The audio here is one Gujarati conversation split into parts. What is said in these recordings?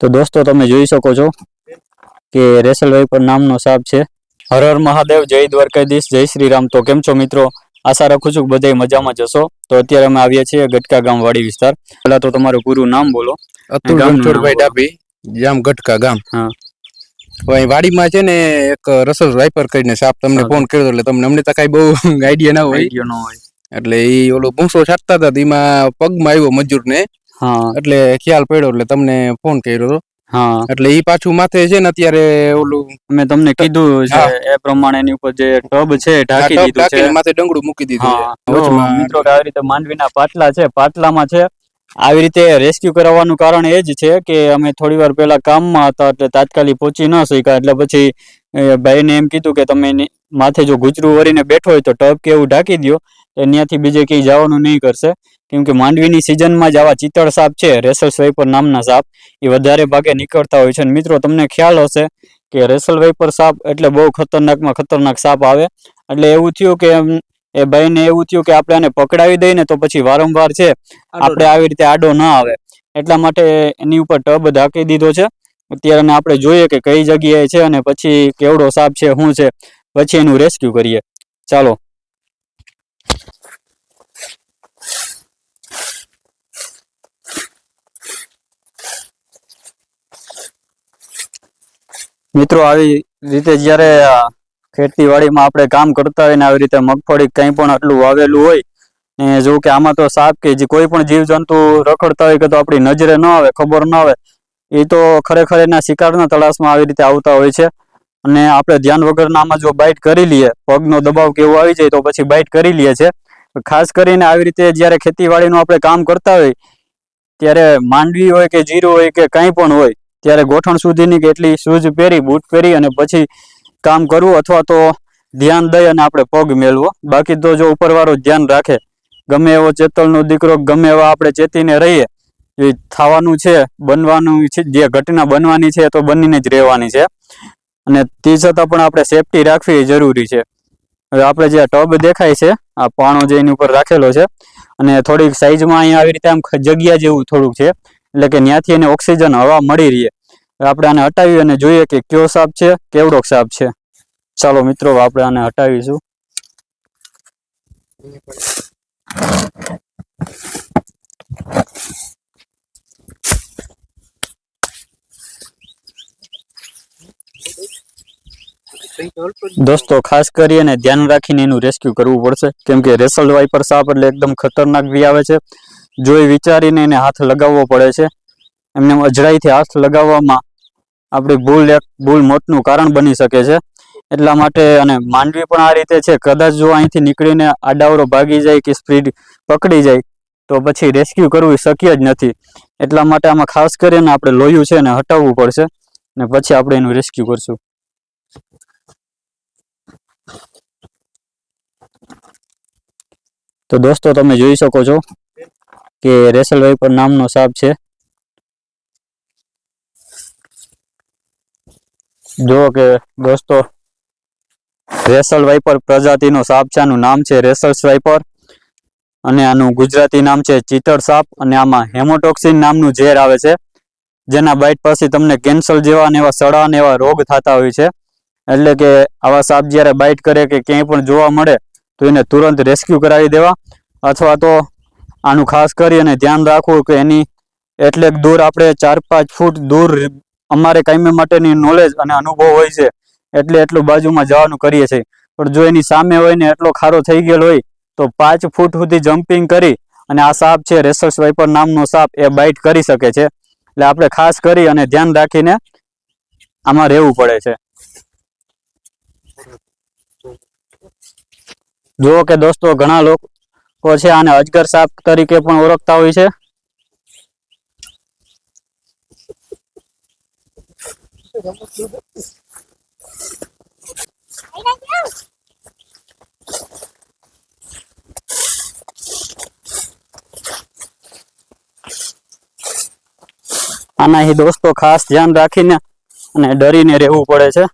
તો દોસ્તો તમે જોઈ શકો છો કે રેસલભાઈ પર નામનો સાપ છે. હર હર મહાદેવ જય દ્વારકાધીશ જય શ્રી રામ તો કેમ છો મિત્રો? આશા રાખું છું કે બધા મજામાં જશો તો અત્યારે અમે આવ્યા છીએ ગટકા ગામ વાડી વિસ્તાર. પહેલા તો તમારું પૂરું નામ બોલો. અતુલ રણછોડભાઈ ડાભી જામ ગટકા ગામ. હા. વાડીમાં છે ને એક રસલ રાઈપર કરીને સાપ તમને ફોન કર્યો એટલે તમને અમને તો કઈ બહુ આઈડિયા ના હોય. ન એટલે ઈ ઓલો ભૂંસો છાટતા હતા એમાં પગમાં આવ્યો મજૂરને. હા. એટલે ખ્યાલ પડ્યો એટલે તમને ફોન કર્યો હતો હા. એટલે ઈ પાછું માથે છે ને અત્યારે ઓલું મેં તમને કીધું છે એ પ્રમાણે એની ઉપર જે ટબ છે ઢાંકી દીધું છે. માથે ડંગડું મૂકી દીધું છે. મિત્રો કે આવી રીતે માંડવીના પાટલા છે પાટલામાં છે. આવી રીતે રેસ્ક્યુ કરાવવાનું કારણ એ જ છે કે અમે થોડી વાર પહેલા કામમાં હતા એટલે તાત્કાલિક પહોંચી ન શક્યા. એટલે પછી ભાઈને એમ કીધું કે તમે એની માથે જો ગુજરું વરીને બેઠો હોય તો ટબ કે એવું ઢાંકી દો તો ત્યાંથી બીજે ક્યાંય જવાનું નહીં કરશે. કેમ કે માંડવીની સિઝનમાં જ આવા ચિતળ સાપ છે રેસલ સ્વાઈપર નામના સાપ. એ વધારે ભાગે નીકળતા હોય છે અને મિત્રો તમને ખ્યાલ હશે કે રેસલ વાઇપર સાપ એટલે બહુ ખતરનાકમાં ખતરનાક સાપ આવે. એટલે એવું થયું કે એ ભાઈને એવું થયું કે આપણે આને પકડાવી દઈએ ને તો પછી વારંવાર છે આપણે આવી રીતે આડો ના આવે. એટલા માટે એની ઉપર ટબ ઢાંકી દીધો છે. અત્યારે આપણે જોઈએ કે કઈ જગ્યાએ છે અને પછી કેવડો સાપ છે શું છે. પછી એનું રેસ્ક્યુ કરીએ. ચાલો. મિત્રો, આવી રીતે જ્યારે ખેતીવાડીમાં આપણે કામ કરતા હોય ને આવી રીતે મગફળી કંઈ પણ આટલું વાવેલું હોય ને જો કે આમાં તો સાપ કે જે કોઈ પણ જીવજંતુ રખડતા હોય કે તો આપણી નજરે ન આવે, ખબર ન આવે, એ તો ખરેખર એના શિકારના તળાશમાં આવી રીતે આવતા હોય છે. અને આપણે ધ્યાન વગરના આમાં જો બાઇટ કરી લઈએ, પગનો દબાવ કે એવું આવી જાય તો પછી બાઇટ કરી લઈએ છે. ખાસ કરીને આવી રીતે જ્યારે ખેતીવાડીનું આપણે કામ કરતા હોય, ત્યારે માંડવી હોય કે જીરું હોય કે કંઈ પણ હોય, ત્યારે ગોઠણ સુધીની કેટલી શૂઝ પહેરી, બૂટ પહેરી અને પછી કામ કરવું અથવા તો ધ્યાન દઈ અને આપણે પગ મેળવો. બાકી તો જો ઉપરવાળો ધ્યાન રાખે, ગમે એવો ચેતલનો દીકરો, ગમે એવા આપણે ચેતીને રહીએ, એ થવાનું છે, બનવાનું છે, જે ઘટના બનવાની છે તો બનીને જ રહેવાની છે. અને તે છતાં પણ આપણે સેફટી રાખવી જરૂરી છે. હવે આપણે જે ટબ દેખાય છે, આ પાણો જે એની ઉપર રાખેલો છે, અને થોડીક સાઈઝમાં અહીંયા આવી રીતે આમ જગ્યા જેવું થોડુંક છે, એટલે કે ત્યાંથી એને ઓક્સિજન હવા મળી રહે. આપણે આને હટાવી અને જોઈએ કે કયો સાપ છે, કેવડો સાપ છે. ચાલો મિત્રો આપણે આને હટાવીશું. દોસ્તો, ખાસ કરીને ધ્યાન રાખીને એનું રેસ્ક્યુ કરવું પડશે. કેમ કે રેસલ વાઇપર સાપ એટલે એકદમ ખતરનાક બી આવે છે. જોઈ વિચારીને એને હાથ લગાવવો પડે છે, એમને અજડાઈથી હાથ લગાવવામાં આપણી ભૂલ એક, ભૂલ મોતનું કારણ બની શકે છે. એટલા માટે અને માંડવી પણ આ રીતે છે, કદાચ જો અહીંથી નીકળીને આડાવરો ભાગી જાય કે સ્પીડ પકડી જાય, તો પછી રેસ્ક્યુ કરવું શક્ય જ નથી. એટલા માટે આમાં ખાસ કરીને આપણે લોહી છે ને હટાવવું પડશે, ને પછી આપણે એનું રેસ્ક્યુ કરશું. તો દોસ્તો, તમે જોઈ શકો છો કે રેસલ વાઇપર નામનો સાપ છે. જો કે દોસ્તો, રેસલ વાઇપર પ્રજાતિનો સાપ છે, આનું નામ છે રેસલ વાઇપર અને આનું ગુજરાતી નામ છે ચિતળ સાપ અને આમાં હેમોટોક્સિન નામનું ઝેર આવે છે, જેના બાઇટ પછી તમને કેન્સર જેવા ને એવા સડા ને એવા રોગ થતા હોય છે. એટલે કે આવા સાપ જ્યારે બાઇટ કરે કે ક્યાંય પણ જોવા મળે તો એને તુરંત રેસ્ક્યુ કરાવી દેવા અથવા તો આનું ખાસ કરી અને ધ્યાન રાખવું કે એની એટલે દૂર આપણે ચાર પાંચ ફૂટ દૂર અમારે કાયમી માટેની નોલેજ અને અનુભવ હોય છે, એટલે એટલું બાજુમાં જવાનું કરીએ છીએ. પણ જો એની સામે હોય ને એટલો ખારો થઈ ગયેલો હોય, તો પાંચ ફૂટ સુધી જમ્પિંગ કરી અને આ સાપ છે રેસર્સ વાઇપર નામનો સાપ એ બાઇટ કરી શકે છે. એટલે આપણે ખાસ કરી અને ધ્યાન રાખીને આમાં રહેવું પડે છે. જુઓ કે દોસ્તો ઘણા લોકો છે આને અજગર સાપ તરીકે પણ ઓળખતા હોય છે. આના દોસ્તો ખાસ ધ્યાન રાખીને અને ડરીને રહેવું પડે છે.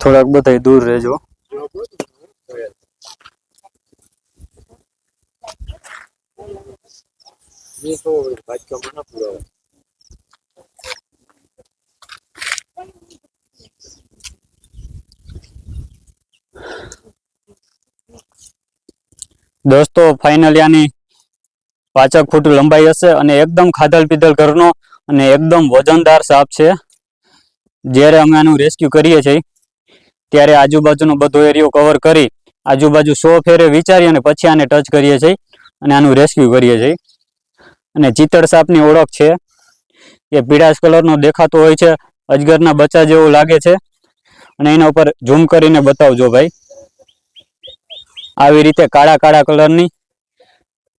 થોડાક બધા દૂર રહેજો. દોસ્તો ફાઇનલી આની પાચક ફૂટ લંબાઈ હશે અને એકદમ ખાધલ પીધલ ઘરનો અને એકદમ વજનદાર સાપ છે. જ્યારે અમે આનું રેસ્ક્યુ કરીએ છીએ, ત્યારે આજુબાજુનો બધો એરિયો કવર કરી આજુબાજુ સો ફેરે વિચારી અને પછી આને ટચ કરીએ છીએ અને આનું રેસ્ક્યુ કરીએ છીએ. અને ચિતળ સાપની ઓળખ છે. એ પીળાશ કલરનો દેખાતો હોય છે, અજગરના બચ્ચા જેવું લાગે છે. અને એના ઉપર ઝૂમ કરીને બતાવજો ભાઈ. આવી રીતે કાળા કાળા કલરની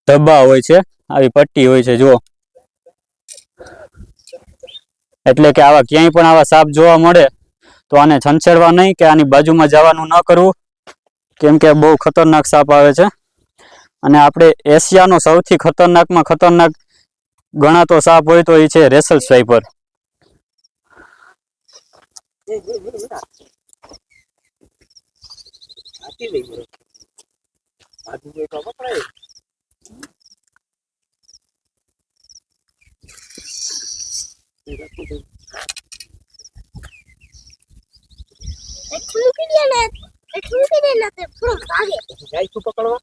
ધબ્બા હોય છે, આવી પટ્ટી હોય છે, જુઓ. એટલે કે આવા ક્યાંય પણ આવા સાપ જોવા મળે, તો આને છંછેડવા નહીં કે આની બાજુમાં જવાનું ન કરવું, કેમ કે બહુ ખતરનાક સાપ આવે છે. અને આપણે એશિયાનો સૌથી ખતરનાકમાં ખતરનાક ગણાતો સાપ હોય તો એ છે રેસલ સ્વાઈપર. એટલું મૂકી દે ને મૂકી દે ને તું થોડું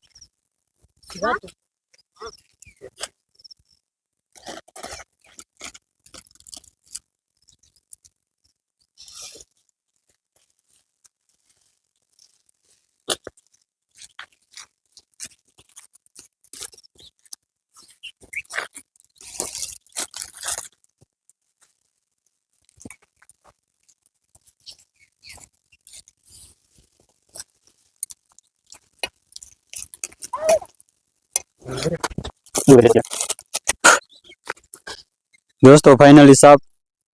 દોસ્તો ફાઇનલી સાપ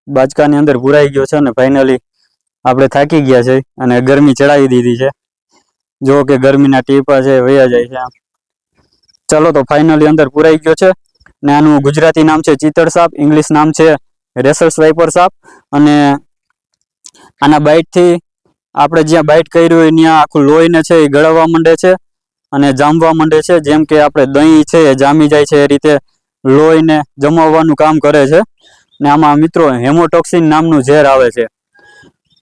બાચકાની અંદર પુરાઈ ગયો છે અને ફાઇનલી આપણે થાકી ગયા છે અને ગરમી ચડાવી દીધી છે. જો કે ગરમીના ટીપા છે, વયા જાય છે આમ. ચલો તો ફાઇનલી અંદર પુરાઈ ગયો છે. ને આનું ગુજરાતી નામ છે ચિતળ સાપ, ઇંગ્લિશ નામ છે રેસર સ્વાઈપર સાપ. અને આના બાઇટથી આપણે જ્યાં બાઇટ કર્યું હોય ત્યાં આખું લોહીને છે એ ગળવા માંડે છે. અને જામવા માંડે છે, જેમ કે આપણે દહીં છે એ જામી જાય છે એ રીતે લોહીને જમાવવાનું કામ કરે છે. ને આમાં મિત્રો હેમોટોક્સિન નામનું ઝેર આવે છે.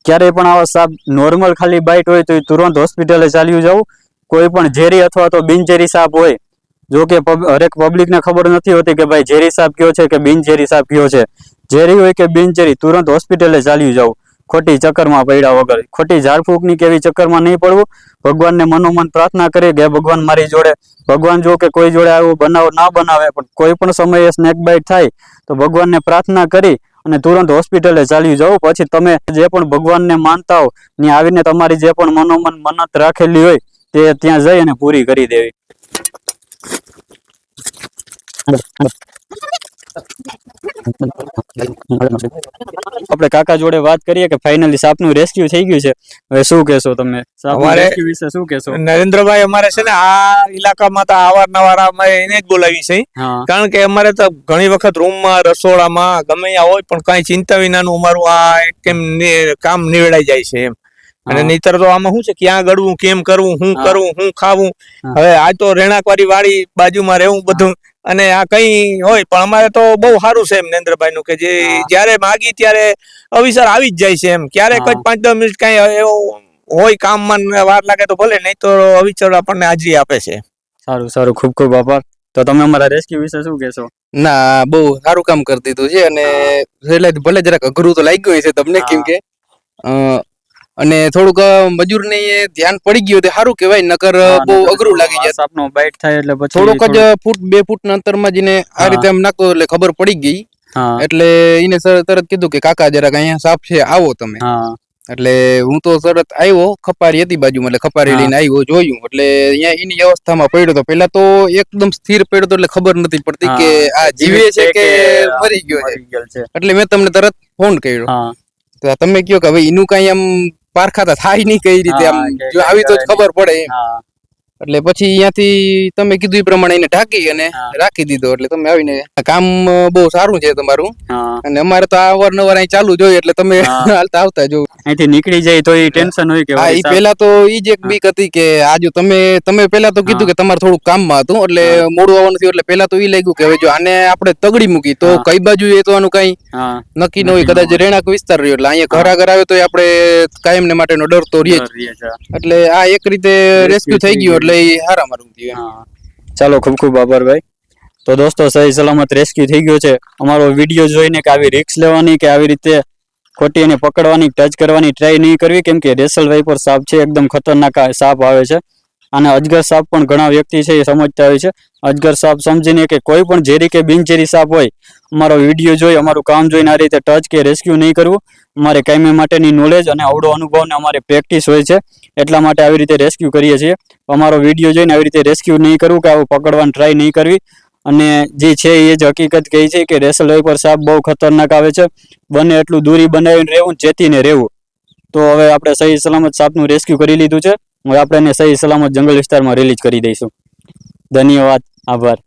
ક્યારેય પણ આવા સાપ નોર્મલ ખાલી બાઇટ હોય તો એ તુરંત હોસ્પિટલે ચાલ્યું જવું. કોઈ પણ ઝેરી અથવા તો બિનઝેરી સાપ હોય, જો કે હરેક પબ્લિકને ખબર નથી હોતી કે ભાઈ ઝેરી સાપ કયો છે કે બિનઝેરી સાપ કયો છે. ઝેરી હોય કે બિનઝેરી, તુરંત હોસ્પિટલે ચાલ્યું જવું. ખોટી ચક્કરમાં પડ્યા વગર. ખોટી ઝાડફૂંકની કે એવી ચક્કરમાં નહીં પડવું? ભગવાનને મનોમન પ્રાર્થના કરી કે ભગવાન મારી જોડે, ભગવાન જો કે કોઈ જોડે આવું બનાવ ના બનાવે, પણ કોઈ પણ સમયે સ્નેક બાઇટ થાય, તો ભગવાનને પ્રાર્થના કરી અને તુરંત હોસ્પિટલે ચાલ્યું જવું. પછી તમે જે પણ ભગવાનને માનતા હો, ત્યાં આવીને તમારી જે પણ મનોમન મન્નત રાખેલી હોય, તે ત્યાં જઈ અને પૂરી કરી દેવી. આપણે કાકા જોડે વાત કરીએ કે ફાઇનલી સાપનું રેસ્ક્યુ થઈ ગયું છે. હવે શું કહેશો તમે? અમારે- વિશે શું કહેશો? નરેન્દ્રભાઈ અમારે છે ને આ ઇલાકામાં તો અવારનવાર અમે એને જ બોલાવી છે કારણ કે અમારે તો ઘણી વખત રૂમમાં રસોડામાં ગમે ત્યાં હોય પણ કઈ ચિંતા વિનાનું અમારું આ કેમ કામ નિવેડાઈ જાય છે એમ. અને. નહીતર તો આમાં શું છે? ક્યાં ગળવું કેમ કરવું શું કરવું શું ખાવું? હવે આ તો રેણાક વાળી વાડી બાજુમાં રહેવું બધું. અને આ કઈ હોય પણ અમારે તો બહુ સારું છે એમ નરેન્દ્રભાઈ નું કે જે જયારે માગી ત્યારે અવિસર આવી જ જાય છે એમ. ક્યારેક જ પાંચ દસ મિનિટ કઈ એવું હોય કામમાં વાર લાગે તો ભલે નહીં તો અવિચર આપણને હાજરી આપે છે. સારું સારું. ખૂબ ખૂબ આભાર. તો તમે અમારા રેસ્ક્યુ વિશે શું કહેશો? ના બહુ સારું કામ કરી દીધું છે અને એટલે ભલે જરાક અઘરું તો લાગ્યું હશે તમને કેમ કે અ, અને થોડુંક મજૂરને ને ધ્યાન પડી ગયું તે સારું કહેવાય નકર બહુ અઘરું લાગી જાય સાપનો બાઇટ થાય એટલે પછી થોડુંક જ ફૂટ બે ફૂટના અંતરમાં જઈને આ. રીતે આમ નાખો એટલે ખબર પડી ગઈ. એટલે એને સર તરત કીધું કે કાકા જરાક અહીંયા સાપ છે આવો તમે. એટલે હું તો તરત આવ્યો ખપારી હતી બાજુમાં એટલે ખપારી લઈને આવ્યો જોયું. એટલે અહીંયા એની અવસ્થામાં પડ્યો તો પેલા તો એકદમ સ્થિર પડ્યો તો એટલે ખબર નથી પડતી કે આ જીવે છે કે મરી ગયો છે. એટલે મેં તમને તરત ફોન કર્યો. તો તમે કયો કે ભાઈ એનું કઈ આમ પારખાતા થાય નહીં કઈ રીતે આમ જો આવી તો જ ખબર પડે એમ. એટલે પછી અહીંયાથી તમે કીધું એ પ્રમાણે એને ઢાંકી અને રાખી દીધો. એટલે તમે આવીને કામ બહુ સારું છે તમારું. અને અમારે તો અવારનવાર અહીં ચાલુ જોઈએ એટલે તમે હાલતા આવતા જો અહીંથી નીકળી જાય તો એ ટેન્શન હોય કે હા એ પહેલા તો એ જ એક બીક હતી કે આજુ તમે તમે પહેલા તો કીધું કે તમારે થોડું કામમાં હતું એટલે મોડું આવવાનું થયું એટલે પહેલા તો ઈ લાગ્યું કે હવે જો આને આપણે તગડી મૂકી તો કઈ બાજુ એ તો આનું કઈ નક્કી ન હોય કદાચ હોય. રહેણાંક વિસ્તાર રહ્યો એટલે અહીંયા ઘર આગળ આવે તો આપણે કાયમ ને માટેનો ડર તો રહે જ. એટલે આ એક રીતે રેસ્ક્યુ થઈ ગયું. એટલે એ હારામાં થયું ચાલો, ખૂબ ખૂબ આભાર ભાઈ. તો દોસ્તો, સહી સલામત રેસ્ક્યુ થઈ ગયો છે. અમારો વીડિયો જોઈને કે આવી રિક્સ લેવાની કે આવી રીતે ખોટી એને પકડવાની ટચ કરવાની ટ્રાય નહીં કરવી, કેમ કે રેસલ વાઇપર સાપ છે, એકદમ ખતરનાક સાપ આવે છે. અને અજગર સાપ પણ ઘણા વ્યક્તિ છે એ સમજતા હોય છે. અજગર સાપ સમજીને કે કોઈ પણ ઝેરી કે બિનઝેરી સાપ હોય, અમારો વીડિયો જોઈ, અમારું કામ જોઈને આ રીતે ટચ કે રેસ્ક્યુ નહીં કરવું. અમારે કાયમી માટેની નોલેજ અને અવડો અનુભવ ને અમારે પ્રેક્ટિસ હોય છે. એટલા માટે આવી રીતે રેસ્ક્યુ કરીએ છીએ. અમારો વીડિયો જોઈને આવી રીતે રેસ્ક્યુ નહીં કરવું કે આવું પકડવાની ટ્રાય નહીં કરવી. અને જે છે એ જ હકીકત કહે છે કે રેસલ પર સાપ બહુ ખતરનાક આવે છે. બને એટલું દૂરી બનાવીને રહેવું ચેતીને રહેવું. તો હવે આપણે સહી સલામત સાપનું રેસ્ક્યુ કરી લીધું છે. હવે આપણે એને સહી સલામત જંગલ વિસ્તારમાં રિલીઝ કરી દઈશું. ધન્યવાદ. આભાર.